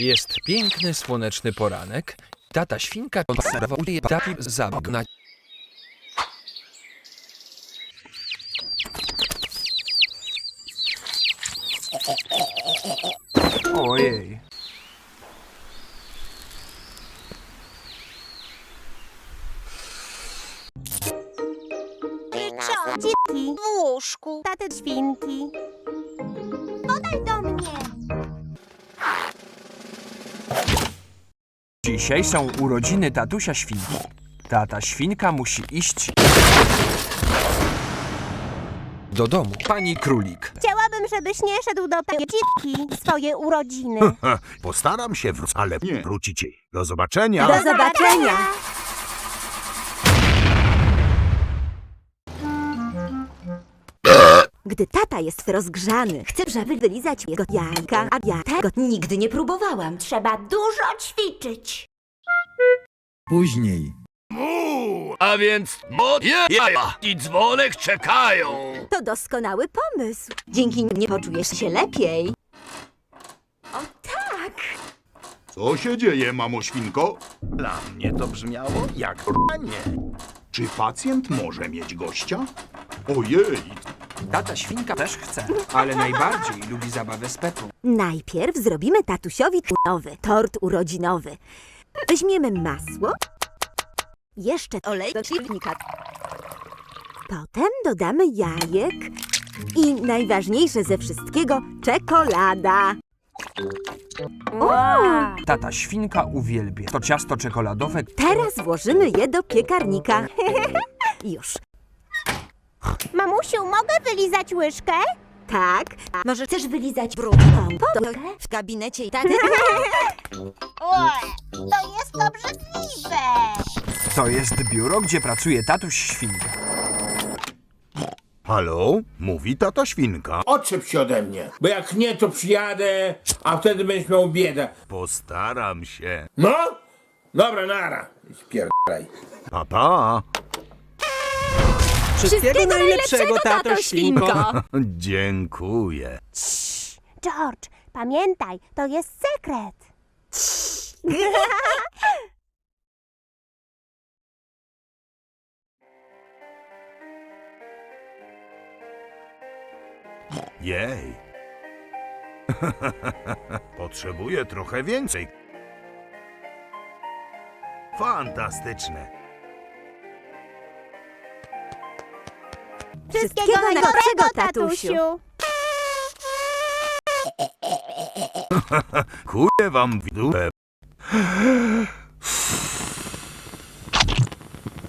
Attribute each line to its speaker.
Speaker 1: Jest piękny, słoneczny poranek. Tata świnka konserwuje taki zabgna.
Speaker 2: Ojej.
Speaker 3: Dzieci w łóżku. Taty świnki.
Speaker 2: Dzisiaj są urodziny tatusia świnki. Tata świnka musi iść
Speaker 1: Do domu. Pani królik.
Speaker 3: Chciałabym, żebyś nie szedł do dziewki swoje urodziny.
Speaker 4: Postaram się wrócić, ale nie wrócicie. Do zobaczenia.
Speaker 3: Do zobaczenia.
Speaker 5: Gdy tata jest rozgrzany, chce, żeby wylizać jego jajka, a ja tego nigdy nie próbowałam.
Speaker 3: Trzeba dużo ćwiczyć.
Speaker 6: Później.
Speaker 7: A więc moje jaja i dzwonek czekają.
Speaker 5: To doskonały pomysł. Dzięki mnie poczujesz się lepiej. O tak!
Speaker 4: Co się dzieje, mamo świnko?
Speaker 8: Dla mnie to brzmiało jak nie.
Speaker 4: Czy pacjent może mieć gościa? Ojej,
Speaker 2: Tata świnka też chce, ale najbardziej lubi zabawę z Pepą.
Speaker 5: Najpierw zrobimy tatusiowi nowy tort urodzinowy. Weźmiemy masło, jeszcze olej do silnika. Potem dodamy jajek i najważniejsze ze wszystkiego czekolada.
Speaker 2: Tata świnka uwielbia to ciasto czekoladowe.
Speaker 5: Teraz włożymy je do piekarnika. Już.
Speaker 3: Mamusiu, mogę wylizać łyżkę?
Speaker 5: Tak. Może chcesz wylizać brudną podłogę w gabinecie
Speaker 3: to jest obrzydliwe.
Speaker 2: To jest biuro, gdzie pracuje tatuś świnka.
Speaker 4: halo? Mówi tata świnka.
Speaker 9: Odczep się ode mnie, bo jak nie, to przyjadę, a wtedy będziesz miał biedę.
Speaker 4: Postaram się.
Speaker 9: No? Dobra, nara. Spierdalaj.
Speaker 4: Pa, pa.
Speaker 5: Wszystkiego najlepszego, tato świnko.
Speaker 4: Dziękuję.
Speaker 3: George, pamiętaj, to jest sekret.
Speaker 4: Jej. Potrzebuję trochę więcej. Fantastyczne.
Speaker 5: Wszystkiego najlepszego, tatusiu.
Speaker 4: Chuje wam w dupę.